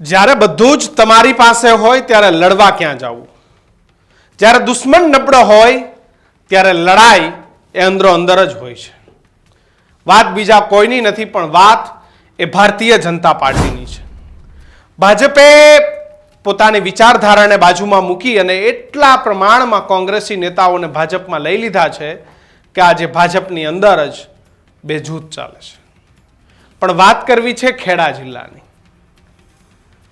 જ્યારે બધું જ તમારી પાસે હોય ત્યારે લડવા ક્યાં જવું? જ્યારે દુશ્મન નબળો હોય, ત્યારે લડાઈ એ અંદરો અંદર જ હોય છે. વાત બીજા કોઈની નથી, પણ વાત એ ભારતીય જનતા પાર્ટીની છે. ભાજપે પોતાની વિચારધારાને બાજુમાં મૂકી અને એટલા પ્રમાણમાં કોંગ્રેસી નેતાઓને ભાજપમાં લઈ લીધા છે કે આજે ભાજપની અંદર જ બે જૂથ ચાલે છે. પણ વાત કરવી છે ખેડા જિલ્લાની.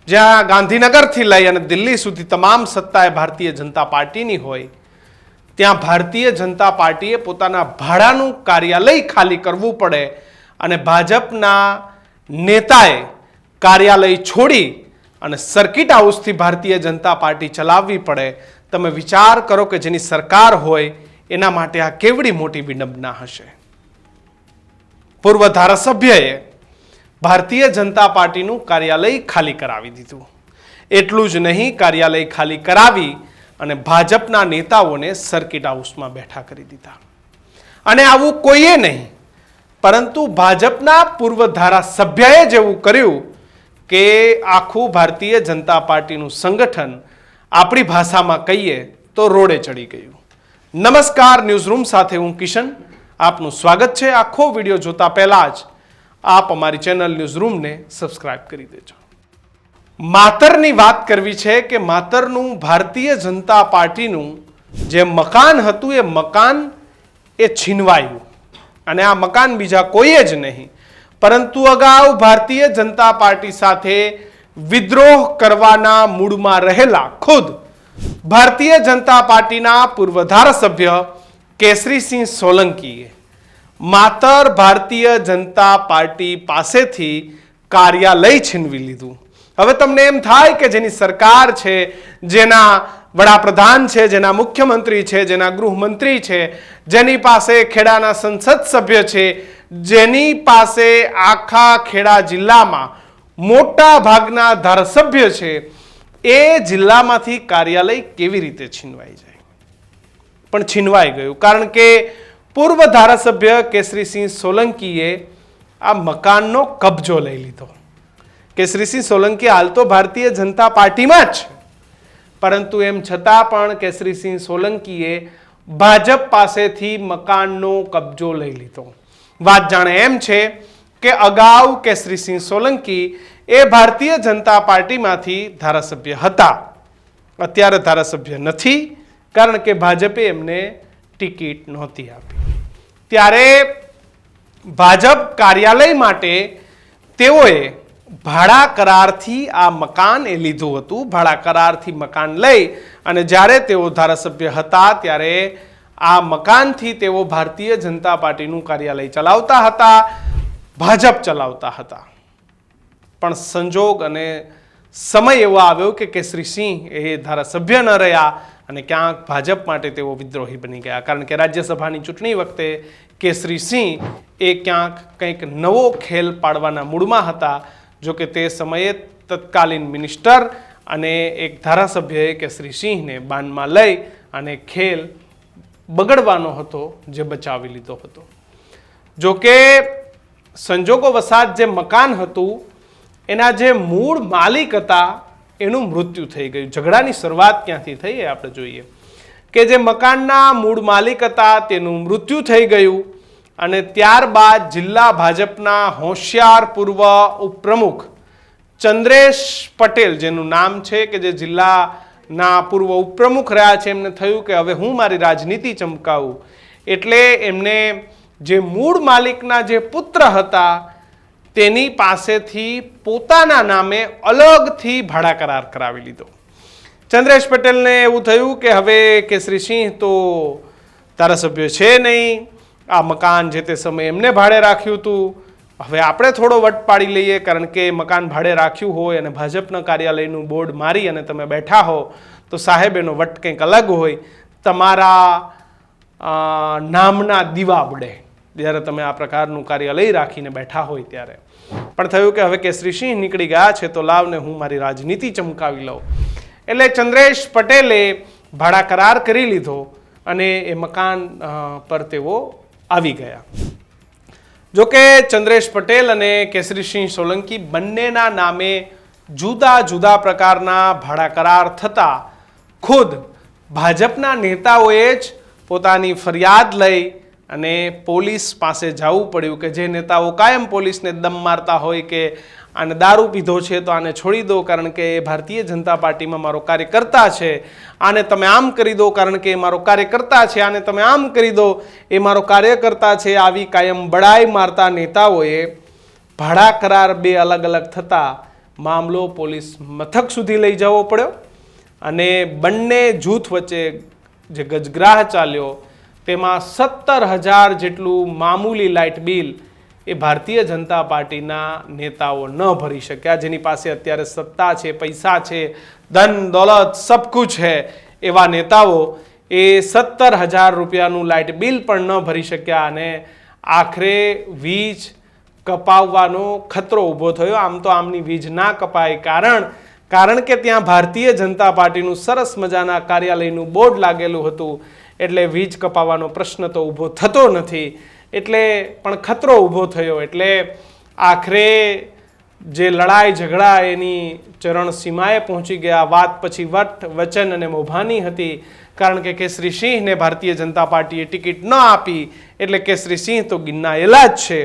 જ્યાં ગાંધીનગરથી લઈ અને દિલ્હી સુધી તમામ સત્તા એ ભારતીય જનતા પાર્ટીની હોય, ત્યાં ભારતીય જનતા પાર્ટીએ પોતાના ભાડાનું કાર્યાલય ખાલી કરવું પડે અને ભાજપના નેતાએ કાર્યાલય છોડી અને સર્કિટ હાઉસથી ભારતીય જનતા પાર્ટી ચલાવવી પડે. તમે વિચાર કરો કે જેની સરકાર હોય, એના માટે આ કેવડી મોટી વિડંબના હશે? પૂર્વ ધારાસભ્યએ ભારતીય જનતા પાર્ટીનું કાર્યાલય ખાલી કરાવી દીધું. એટલું જ નહીં, કાર્યાલય ખાલી કરાવી અને ભાજપના નેતાઓને સર્કિટ હાઉસમાં બેઠા કરી દીધા. અને આવું કોઈએ નહીં, પરંતુ ભાજપના પૂર્વ ધારાસભ્યએ જેવું કર્યું કે આખું ભારતીય જનતા પાર્ટીનું સંગઠન આપણી ભાષામાં કહીએ તો રોડે ચડી ગયું. નમસ્કાર, ન્યૂઝરૂમ સાથે હું કિશન. આપનું સ્વાગત છે. આખો વીડિયો જોતા પહેલાં જ આપ અમારી ચેનલ ન્યૂઝરૂમને સબસ્ક્રાઇબ કરી દેજો. માતરની વાત કરવી છે કે માતરનું ભારતીય જનતા પાર્ટીનું જે મકાન હતું એ મકાન એ છીનવાયું. અને આ મકાન બીજા કોઈએ જ નહીં. પરંતુ અગાઉ ભારતીય જનતા પાર્ટી સાથે વિદ્રોહ કરવાના મૂડમાં રહેલા ખુદ ભારતીય જનતા પાર્ટીના પૂર્વ ધારાસભ્ય કેસરીસિંહ સોલંકીએ માતર ભારતીય જનતા પાર્ટી પાસેથી કાર્યાલય છીનવી લીધું. હવે તમને એમ થાય કે જેની સરકાર છે, જેના વડાપ્રધાન છે, જેના મુખ્યમંત્રી છે, જેના ગૃહમંત્રી છે, જેની પાસે ખેડાના સંસદ સભ્ય છે, જેની પાસે આખા ખેડા જિલ્લામાં મોટા ભાગના ધારાસભ્ય છે, એ જિલ્લામાંથી કાર્યાલય કેવી રીતે છીનવાઈ જાય? પણ છીનવાઈ ગયું. કારણ કે પૂર્વ ધારાસભ્ય કેસરીસિંહ સોલંકીએ આ મકાનનો કબજો લઈ લીધો. કેસરીસિંહ સોલંકી હાલ તો ભારતીય જનતા પાર્ટીમાં જ પરંતુ એમ છતાં પણ કેસરીસિંહ સોલંકીએ ભાજપ પાસેથી મકાનનો કબજો લઈ લીધો. વાત જાણે એમ છે કે અગાઉ કેસરીસિંહ સોલંકી એ ભારતીય જનતા પાર્ટીમાંથી ધારાસભ્ય હતા. અત્યારે ધારાસભ્ય નથી, કારણ કે ભાજપે એમને ટિકિટ નહોતી આપી. ત્યારે ભાજપ કાર્યાલય માટે તેઓએ ભાડા કરારથી આ મકાન એ લીધું હતું. ભાડા કરારથી મકાન લઈ અને જ્યારે તેઓ ધારાસભ્ય હતા ત્યારે આ મકાનથી તેઓ ભારતીય જનતા પાર્ટીનું કાર્યાલય ચલાવતા હતા, ભાજપ ચલાવતા હતા. પણ સંજોગ અને સમય એવો આવ્યો કે કેસરીસિંહ એ ધારાસભ્ય ન રહ્યા. અને ક્યાંક ભાજપ માટે તેઓ વિદ્રોહી બની ગયા. કારણ કે રાજ્યસભાની ચૂંટણી વખતે કેસરીસિંહ એ ક્યાંક કંઈક નવો ખેલ પાડવાના મૂડમાં હતા. જો કે તે સમયે તત્કાલીન મિનિસ્ટર અને એક ધારાસભ્યએ કેસરીસિંહને બાનમાં લઈ અને ખેલ બગડવાનો હતો, જે બચાવી લીધો હતો. જો કે સંજોગો વસાત જે મકાન હતું, એના જે મૂળ માલિક હતા એનું મૃત્યુ થઈ ગયું. ઝઘડાની શરૂઆત ક્યાંથી થઈ એ આપણે જોઈએ. કે જે મકાનના મૂળ માલિક હતા, તેનું મૃત્યુ થઈ ગયું અને ત્યારબાદ જિલ્લા ભાજપના હોશિયાર પૂર્વ ઉપપ્રમુખ ચંદ્રેશ પટેલ, જેનું નામ છે કે જે જિલ્લાના પૂર્વ ઉપપ્રમુખ રહ્યા છે, એમને થયું કે હવે હું મારી રાજનીતિ ચમકાવું. એટલે એમને જે મૂળ માલિકના જે પુત્ર હતા તેની પાસેથી પોતાના નામે અલગથી ભાડા કરાર કરાવી લીધો. ચંદ્રેશ પટેલને એવું થયું કે હવે કેસરીસિંહ તો ધારાસભ્ય છે નહીં. આ મકાન જે તે સમયે એમને ભાડે રાખ્યું હતું. હવે આપણે થોડો વટ પાડી લઈએ કારણ કે મકાન ભાડે રાખ્યું હોય અને ભાજપના કાર્યાલયનું બોર્ડ મારી અને તમે બેઠા હો તો સાહેબ એનો વટ કંઈક અલગ હોય. તમારા નામના દીવા બળે જ્યારે તમે આ પ્રકારનું કાર્યાલય રાખીને બેઠા હોય ત્યારે. પણ થયું કે હવે કેસરીસિંહ નીકળી ગયા છે, તો લાવને હું મારી રાજનીતિ ચમકાવી લઉં. એટલે ચંદ્રેશ પટેલે ભાડા કરાર કરી લીધો અને એ મકાન પર તેઓ આવી ગયા. જોકે ચંદ્રેશ પટેલ અને કેસરીસિંહ સોલંકી બંનેના નામે જુદા જુદા પ્રકારના ભાડા કરાર થતા ખુદ ભાજપના નેતાઓએ જ પોતાની ફરિયાદ લઈ અને પોલીસ પાસે જવું પડ્યું કે જે નેતાઓ કાયમ પોલીસને દમ મારતા હોય કે આને દારૂ પીધો છે, તો આને છોડી દો, કારણ કે એ ભારતીય જનતા પાર્ટીમાં મારો કાર્યકર્તા છે. આને તમે આમ કરી દો, કારણ કે એ મારો કાર્યકર્તા છે. આને તમે આમ કરી દો, એ મારો કાર્યકર્તા છે. આવી કાયમ બડાઈ મારતા નેતાઓએ ભાડા કરાર બે અલગ અલગ થતા મામલો પોલીસ મથક સુધી લઈ જવો પડ્યો અને બંને જૂથ વચ્ચે જે ગજગ્રાહ ચાલ્યો તેમાં સત્તર હજાર જેટલું મામૂલી લાઇટ બિલ એ ભારતીય જનતા પાર્ટીના નેતાઓ ન ભરી શક્યા. જેની પાસે અત્યારે સત્તા છે, પૈસા છે, ધન, દોલત સબકુછ છે એવા નેતાઓ એ સત્તર હજાર રૂપિયાનું લાઇટ બિલ પણ ન ભરી શક્યા અને આખરે વીજ કપાવવાનો ખતરો ઊભો થયો. આમ તો આમની વીજ ના કપાય કારણ કારણ કે ત્યાં ભારતીય જનતા પાર્ટીનું સરસ મજાના કાર્યાલયનું બોર્ડ લાગેલું હતું. એટલે વીજ કપાવાનો પ્રશ્ન તો ઊભો થતો નથી. એટલે પણ ખતરો ઊભો થયો. એટલે આખરે જે લડાઈ ઝઘડા એની ચરણ સીમાએ પહોંચી ગયા. વાત પછી વટ, વચન અને મોભાની હતી. કારણ કે કેસરી સિંહને ભારતીય જનતા પાર્ટીએ ટિકિટ ન આપી. એટલે કેસરી સિંહ તો ગિન્નાયેલા જ છે.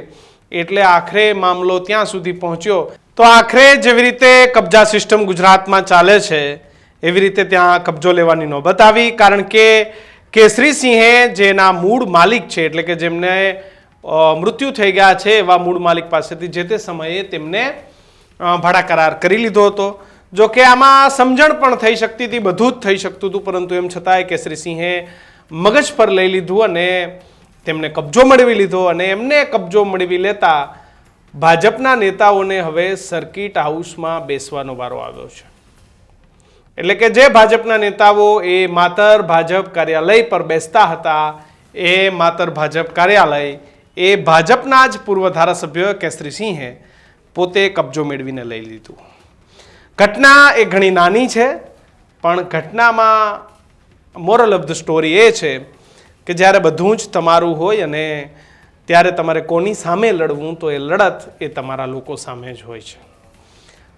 એટલે આખરે મામલો ત્યાં સુધી પહોંચ્યો. તો આખરે જેવી રીતે કબજા સિસ્ટમ ગુજરાતમાં ચાલે છે, એવી રીતે ત્યાં કબજો લેવાની નોબત આવી. કારણ કે કેસરી સિંહે જેના મૂળ માલિક છે, એટલે કે જેમને મૃત્યુ થઈ ગયા છે, એવા મૂળ માલિક પાસેથી જે તે સમયે તેમને ભાડા કરાર કરી લીધો હતો. જો કે આમાં સમજણ પણ થઈ શકતી હતી, બધું જ થઈ શકતું હતું, પરંતુ એમ છતાંય કેસરી સિંહે મગજ પર લઈ લીધું અને તેમને કબજો મેળવી લીધો અને એમને કબજો મેળવી લેતા ભાજપના નેતાઓને હવે સર્કિટ હાઉસમાં બેસવાનો વારો આવ્યો છે. એટલે કે જે ભાજપના નેતાઓ એ માતર ભાજપ કાર્યાલય પર બેસતા હતા, એ માતર ભાજપ કાર્યાલય એ ભાજપના જ પૂર્વ ધારાસભ્ય કેસરીસિંહે પોતે કબજો મેળવીને લઈ લીધું. ઘટના એ ઘણી નાની છે, પણ ઘટનામાં મોરલ ઓફ ધ સ્ટોરી એ છે કે જ્યારે બધું જ તમારું હોય અને ત્યારે તમારે કોની સામે લડવું તો એ લડત એ તમારા લોકો સામે જ હોય છે.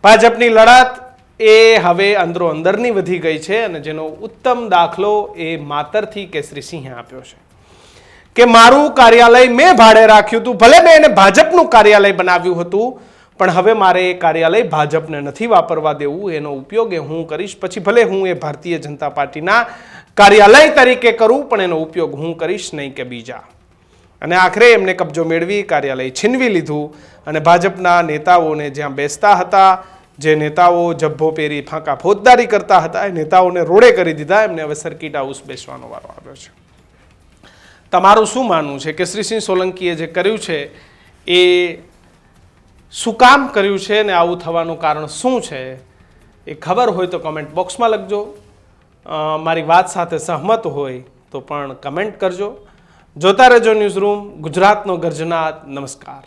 ભાજપની લડત એ હવે અંદરો અંદરની વધી ગઈ છે અને જેનો ઉત્તમ દાખલો એ માતરથી કેસરી સિંહે આપ્યો છે. કે મારું કાર્યાલય મેં ભાડે રાખ્યું હતું, ભલે મેં એને ભાજપનું કાર્યાલય બનાવ્યું હતું, પણ હવે મારે એ કાર્યાલય ભાજપને નથી વાપરવા દેવું, એનો ઉપયોગ એ હું કરીશ, પછી ભલે હું એ ભારતીય જનતા પાર્ટીના કાર્યાલય તરીકે કરું, પણ એનો ઉપયોગ હું કરીશ નહીં કે બીજા. અને આખરે એમને કબજો મેળવી કાર્યાલય છીનવી લીધું અને ભાજપના નેતાઓને જ્યાં બેસતા હતા જે નેતાઓ જબ્બો પહેરી ફાંકા ફોજદારી કરતા હતા, એ નેતાઓને રોડે કરી દીધા. એમને હવે સર્કિટ હાઉસ બેસવાનો વારો આવ્યો છે. તમારું શું માનવું છે કે શ્રીસિંહ સોલંકીએ જે કર્યું છે, એ શું કામ કર્યું છે ને આવું થવાનું કારણ શું છે? એ ખબર હોય તો કમેન્ટ બોક્સમાં લખજો. મારી વાત સાથે સહમત હોય તો પણ કમેન્ટ કરજો. જોતા રહેજો ન્યૂઝ રૂમ ગુજરાતનો ગર્જનાથ નમસ્કાર.